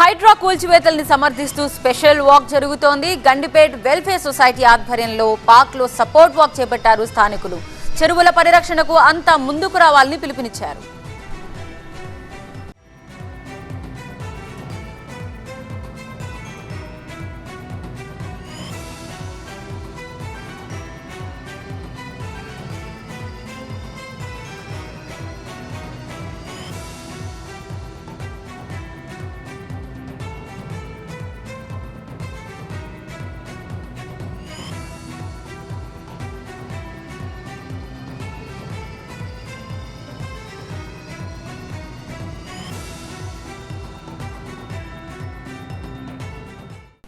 హైడ్రా కూల్చివేతల్ని సమర్థిస్తూ special walk జరుగుతోంది. Gandipet welfare society ఆధ్వర్యంలో పార్క్లో సపోర్ట్ వాక్ చేపట్టారు స్థానికులు. చెరువుల పరిరక్షణకు అంతా ముందుకు రావాలని పిలుపునిచ్చారు.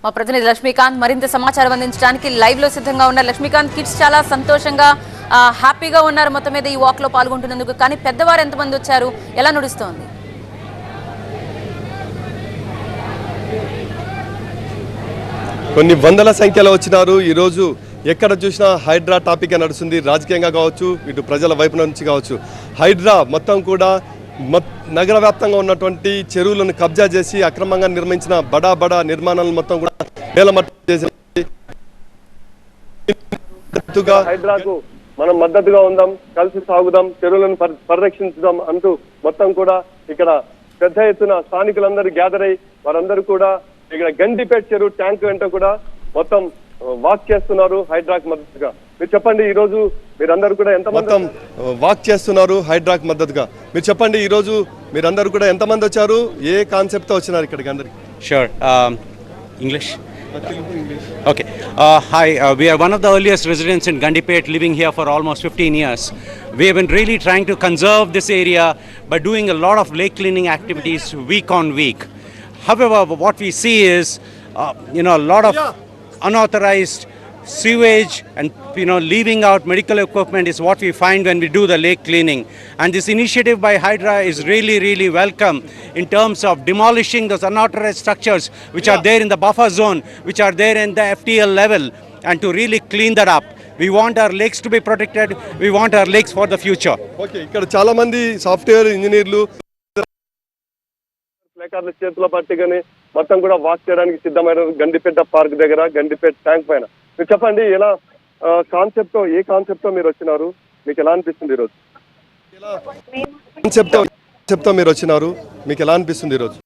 మా ప్రతినిధి లక్ష్మీకాంత్ మరింత సమాచారం అందించడానికి లైవ్లో సిద్ధంగా ఉన్నారు. లక్ష్మీకాంత్ కిడ్స్ చాలా సంతోషంగా హ్యాపీగా ఉన్నారు. మొత్తం మీద ఈ వాక్లో పాల్గొంటున్నందుకు కానీ పెద్దవారు ఎంతమంది వచ్చారు? ఎలా నడుస్తోంది? కొన్ని వందల సంఖ్యలో వచ్చినారు. ఈరోజు ఎక్కడ చూసినా హైడ్రా టాపిక్ నడుస్తుంది. రాజకీయంగా కావచ్చు ఇటు ప్రజల వైపు నుంచి కావచ్చు. హైడ్రా మొత్తం కూడా నగర వ్యాప్తంగా ఉన్నటువంటి చెరువులను కబ్జా చేసి అక్రమంగా నిర్మించిన బడా బడా నిర్మాణాలను మొత్తం కూడా వేలమట్టం చేసి మనం మద్దతుగా ఉందాం కలిసి సాగుదాం చెరువులను పరి- పరిరక్షించుదాం అంటూ మొత్తం కూడా ఇక్కడ పెద్ద ఎత్తున స్థానికులందరూ గ్యాదర్ అయి వారందరూ కూడా ఇక్కడ గండిపేట చెరువు ట్యాంక్ వెంట కూడా మొత్తం వాక్ చేస్తున్నారు హైడ్రాక్ మద్దతుగా. మీరు చెప్పండి ఈ రోజు మీరందరూ కూడా ఎంతమంది మొత్తం వాక్ చేస్తున్నారు హైడ్రాక్ మద్దతుగా మీరు చెప్పండి ఈరోజు మీరందరూ కూడా ఎంతమంది వచ్చారు ఏ కాన్సెప్ట్తో వచ్చినారు ఇక్కడికి అందరికి Sure. Um, English? Okay. Uh, hi, uh, we are one of the earliest residents in Gandipet, living here for almost 15 years. We have been really trying to conserve this area by doing a lot of lake cleaning activities week on week. However, what we see is, uh, you know, a lot of unauthorized sewage and you know leaving out medical equipment is what we find when we do the lake cleaning and this initiative by hydra is really really welcome in terms of demolishing those unauthorized structures which are there in the buffer zone which are there in the ftl level and to really clean that up we want our lakes to be protected we want our lakes for the future okay ఇక్కడ చాలా మంది software ఇంజనీర్లు ప్లేకార్ల చేతిలో పట్టుకొని మొత్తం కూడా walk చేయడానికి సిద్ధమైన గండిపేట పార్క్ దగ్గర గండిపేట ట్యాంక్ పైన మీరు చెప్పండి ఎలా కాన్సెప్ట్తో ఏ కాన్సెప్ట్తో మీరు వచ్చినారు? మీకు ఎలా అనిపిస్తుంది ఈరోజు? కాన్సెప్ట్ కాన్సెప్ట్ మీరు వచ్చినారు మీకు ఎలా అనిపిస్తుంది ఈరోజు?